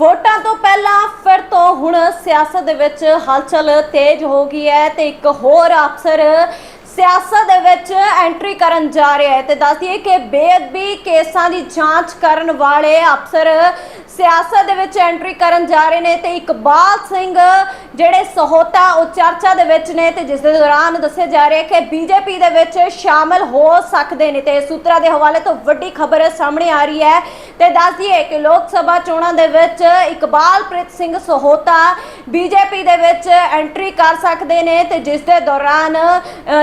ਵੋਟਾਂ ਤੋਂ ਪਹਿਲਾਂ ਫਿਰ ਤੋਂ ਹੁਣ ਸਿਆਸਤ ਦੇ ਵਿੱਚ ਹਲਚਲ ਤੇਜ਼ ਹੋ ਗਈ ਹੈ ਤੇ ਇੱਕ ਹੋਰ ਅਫਸਰ ਸਿਆਸਤ ਦੇ ਵਿੱਚ ਐਂਟਰੀ ਕਰਨ ਜਾ ਰਿਹਾ ਹੈ ਤੇ ਦੱਸਦੀਏ ਕਿ ਬੇਅਦਬੀ ਕੇਸਾਂ ਦੀ ਜਾਂਚ ਕਰਨ ਵਾਲੇ ਅਫਸਰ ਸਿਆਸਤ ਦੇ ਵਿੱਚ ਐਂਟਰੀ ਕਰਨ ਜਾ ਰਹੇ ਨੇ ਤੇ ਇਕਬਾਲ ਸਿੰਘ ਜਿਹੜੇ ਸਹੋਤਾ, ਉਹ ਚਰਚਾ ਦੇ ਵਿੱਚ ਨੇ ਤੇ ਜਿਸ ਦੇ ਦੌਰਾਨ ਦੱਸਿਆ ਜਾ ਰਿਹਾ ਹੈ ਕਿ ਬੀਜੇਪੀ ਦੇ ਵਿੱਚ ਸ਼ਾਮਲ ਹੋ ਸਕਦੇ ਨੇ ਤੇ ਸੂਤਰਾਂ ਦੇ ਹਵਾਲੇ ਤੋਂ ਵੱਡੀ ਖਬਰ ਸਾਹਮਣੇ ਆ ਰਹੀ ਹੈ। ਤੇ ਦੱਸ ਦਈਏ ਕਿ ਲੋਕ ਸਭਾ ਚੋਣਾਂ ਦੇ ਵਿੱਚ ਇਕਬਾਲਪ੍ਰੀਤ ਸਿੰਘ ਸਹੋਤਾ ਬੀਜੇਪੀ ਦੇ ਵਿੱਚ ਐਂਟਰੀ ਕਰ ਸਕਦੇ ਨੇ ਤੇ ਜਿਸ ਦੇ ਦੌਰਾਨ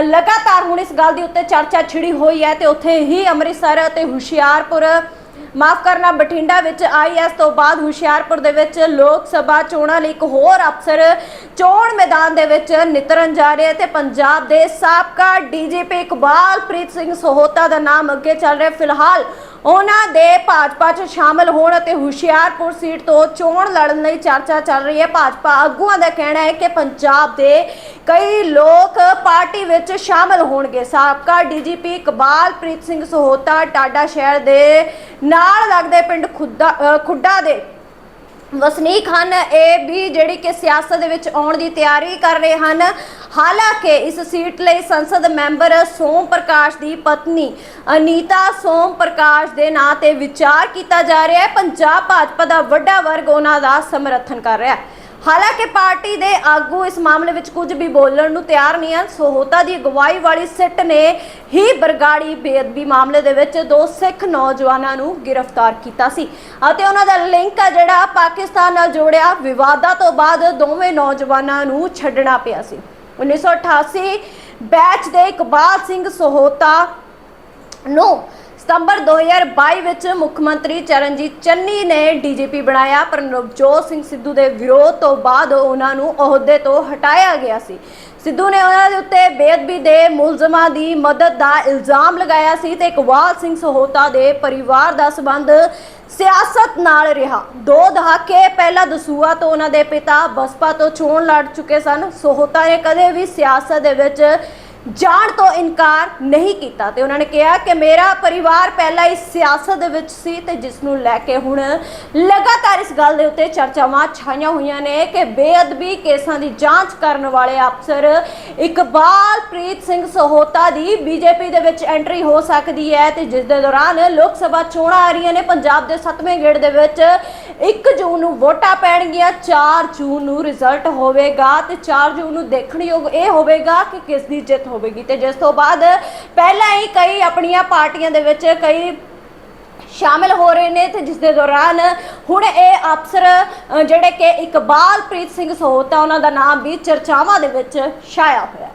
ਲਗਾਤਾਰ ਹੁਣ ਇਸ ਗੱਲ ਦੀ ਉੱਤੇ ਚਰਚਾ ਛਿੜੀ ਹੋਈ ਹੈ ਤੇ ਉੱਥੇ ਹੀ ਅੰਮ੍ਰਿਤਸਰ ਅਤੇ ਹੁਸ਼ਿਆਰਪੁਰ ਮਾਫ ਕਰਨਾ ਬਠਿੰਡਾ ਵਿੱਚ ਆਈਐਸ ਤੋਂ ਬਾਅਦ ਹੁਸ਼ਿਆਰਪੁਰ ਦੇ ਵਿੱਚ ਲੋਕ ਸਭਾ ਚੋਣਾਂ ਲਈ ਇੱਕ ਹੋਰ ਅਫਸਰ ਚੋਣ ਮੈਦਾਨ ਦੇ ਵਿੱਚ ਨਿਤਰਨ ਜਾ ਰਿਹਾ ਹੈ ਤੇ ਪੰਜਾਬ ਦੇ ਸਾਬਕਾ ਡੀਜੀਪੀ ਇਕਬਾਲਪ੍ਰੀਤ ਸਿੰਘ ਸਹੋਤਾ ਦਾ ਨਾਮ ਅੱਗੇ ਚੱਲ ਰਿਹਾ ਫਿਲਹਾਲ ਉਹਨਾਂ ਦੇ ਭਾਜਪਾ 'ਚ ਸ਼ਾਮਲ ਹੋਣ ਅਤੇ ਹੁਸ਼ਿਆਰਪੁਰ ਸੀਟ ਤੋਂ ਚੋਣ ਲੜਨ ਲਈ ਚਰਚਾ ਚੱਲ ਰਹੀ ਹੈ। ਭਾਜਪਾ ਆਗੂਆਂ ਦਾ ਕਹਿਣਾ ਹੈ ਕਿ ਪੰਜਾਬ ਦੇ ਕਈ ਲੋਕ ਪਾਰਟੀ ਵਿੱਚ ਸ਼ਾਮਲ ਹੋਣਗੇ। ਸਾਬਕਾ ਡੀਜੀਪੀ ਕਬਾਲਪ੍ਰੀਤ ਸਿੰਘ ਸਹੋਤਾ ਟਾਡਾ ਸ਼ਹਿਰ ਦੇ ਨਾਲ ਲੱਗਦੇ ਪਿੰਡ ਖੁੱਦਾ ਖੁੱਡਾ ਦੇ ਵਸਨੀਕ ਹਨ। ਇਹ ਵੀ ਜਿਹੜੀ ਕਿ ਸਿਆਸਤ ਦੇ ਵਿੱਚ ਆਉਣ ਦੀ ਤਿਆਰੀ ਕਰ ਰਹੇ ਹਨ। ਹਾਲਾਂਕਿ ਇਸ ਸੀਟ ਲਈ ਸੰਸਦ ਮੈਂਬਰ ਸੋਮ ਪ੍ਰਕਾਸ਼ ਦੀ ਪਤਨੀ ਅਨੀਤਾ ਸੋਮ ਪ੍ਰਕਾਸ਼ ਦੇ ਨਾਂ ਤੇ ਵਿਚਾਰ ਕੀਤਾ ਜਾ ਰਿਹਾ ਹੈ। ਪੰਜਾਬ ਭਾਜਪਾ ਦਾ ਵੱਡਾ ਵਰਗ ਉਹਨਾਂ ਦਾ ਸਮਰਥਨ ਕਰ ਰਿਹਾ ਹੈ। ਹਾਲਾਂਕਿ ਪਾਰਟੀ ਦੇ ਆਗੂ ਇਸ ਮਾਮਲੇ ਵਿੱਚ ਕੁਝ ਵੀ ਬੋਲਣ ਨੂੰ ਤਿਆਰ ਨਹੀਂ ਹਨ। ਸੋਹੋਤਾ ਦੀ ਅਗਵਾਈ ਵਾਲੀ ਸਿੱਟ ਨੇ ਹੀ ਬਰਗਾੜੀ ਬੇਅਦਬੀ ਮਾਮਲੇ ਦੇ ਵਿੱਚ ਦੋ ਸਿੱਖ ਨੌਜਵਾਨਾਂ ਨੂੰ ਗ੍ਰਿਫਤਾਰ ਕੀਤਾ ਸੀ ਅਤੇ ਉਹਨਾਂ ਦਾ ਲਿੰਕ ਆ ਜਿਹੜਾ ਪਾਕਿਸਤਾਨ ਨਾਲ ਜੋੜਿਆ ਵਿਵਾਦਾਂ ਤੋਂ ਬਾਅਦ ਦੋਵੇਂ ਨੌਜਵਾਨਾਂ ਨੂੰ ਛੱਡਣਾ ਪਿਆ ਸੀ। 1988 ਬੈਚ ਦੇ ਇਕਬਾਲ ਸਿੰਘ ਸੋਹੋਤਾ ਨੂੰ ਸਤੰਬਰ 2022 ਵਿੱਚ ਮੁੱਖ ਮੰਤਰੀ ਚਰਨਜੀਤ ਚੰਨੀ ਨੇ ਡੀਜੀਪੀ ਬਣਾਇਆ, ਪਰ ਨਵਜੋਤ ਸਿੰਘ ਸਿੱਧੂ ਦੇ ਵਿਰੋਧ ਤੋਂ ਬਾਅਦ ਉਹਨਾਂ ਨੂੰ ਅਹੁਦੇ ਤੋਂ ਹਟਾਇਆ ਗਿਆ ਸੀ। ਸਿੱਧੂ ਨੇ ਉਹਨਾਂ ਦੇ ਉੱਤੇ ਬੇਅਦਬੀ ਦੇ ਮੁਲਜ਼ਮਾਂ ਦੀ ਮਦਦ ਦਾ ਇਲਜ਼ਾਮ ਲਗਾਇਆ ਸੀ ਤੇ ਇਕਬਾਲ ਸਿੰਘ ਸਹੋਤਾ ਦੇ ਪਰਿਵਾਰ ਦਾ ਸਬੰਧ ਸਿਆਸਤ ਨਾਲ ਰਿਹਾ। ਦੋ ਦਹਾਕੇ ਪਹਿਲਾਂ ਦਸੂਆ ਤੋਂ ਉਹਨਾਂ ਦੇ ਪਿਤਾ ਬਸਪਾ ਤੋਂ ਚੋਣ ਲੜ ਚੁੱਕੇ ਸਨ। ਸਹੋਤਾ ਨੇ ਕਦੇ ਵੀ ਸਿਆਸਤ ਦੇ ਵਿੱਚ ਜਾਣ ਤੋਂ ਇਨਕਾਰ ਨਹੀਂ ਕੀਤਾ ਤੇ ਉਹਨਾਂ ਨੇ ਕਿਹਾ ਕਿ ਮੇਰਾ ਪਰਿਵਾਰ ਪਹਿਲਾਂ ਹੀ ਸਿਆਸਤ ਦੇ ਵਿੱਚ ਸੀ ਤੇ ਜਿਸ ਨੂੰ ਲੈ ਕੇ ਹੁਣ ਲਗਾਤਾਰ ਇਸ ਗੱਲ ਦੇ ਉੱਤੇ ਚਰਚਾਵਾਂ ਛਾਈਆਂ ਹੋਈਆਂ ਨੇ ਕਿ ਬੇਅਦਬੀ ਕੇਸਾਂ ਦੀ ਜਾਂਚ ਕਰਨ ਵਾਲੇ ਅਫਸਰ ਇਕਬਾਲਪ੍ਰੀਤ ਸਿੰਘ ਸਹੋਤਾ ਦੀ ਬੀਜੇਪੀ ਦੇ ਵਿੱਚ ਐਂਟਰੀ ਹੋ ਸਕਦੀ ਹੈ ਤੇ ਜਿਸ ਦੇ ਦੌਰਾਨ ਲੋਕ ਸਭਾ ਚੋਣਾਂ ਆ ਰਹੀਆਂ ਨੇ, ਪੰਜਾਬ ਦੇ 7ਵੇਂ ਗੇੜ ਦੇ ਵਿੱਚ 1 ਜੂਨ ਨੂੰ ਵੋਟਾਂ ਪੈਣਗੀਆਂ 4 ਜੂਨ ਨੂੰ ਰਿਜ਼ਲਟ ਹੋਵੇਗਾ ਤੇ 4 ਜੂਨ ਨੂੰ ਦੇਖਣਯੋਗ ਇਹ ਹੋਵੇਗਾ ਕਿ ਕਿਸ ਦੀ ਜਿੱਤ ਹੋਵੇਗੀ। ਤੇ ਜਿਸ ਤੋਂ ਬਾਅਦ ਪਹਿਲਾਂ ਹੀ ਕਈ ਆਪਣੀਆਂ ਪਾਰਟੀਆਂ ਦੇ ਵਿੱਚ ਕਈ ਸ਼ਾਮਿਲ ਹੋ ਰਹੇ ਨੇ ਤੇ ਜਿਸ ਦੇ ਦੌਰਾਨ ਹੁਣ ਇਹ ਅਫਸਰ ਜਿਹੜੇ ਕਿ ਇਕਬਾਲਪ੍ਰੀਤ ਸਿੰਘ ਸਹੋਤਾ ਉਹਨਾਂ ਦਾ ਨਾਮ ਵੀ ਚਰਚਾਵਾਂ ਦੇ ਵਿੱਚ ਛਾਇਆ ਹੋਇਆ।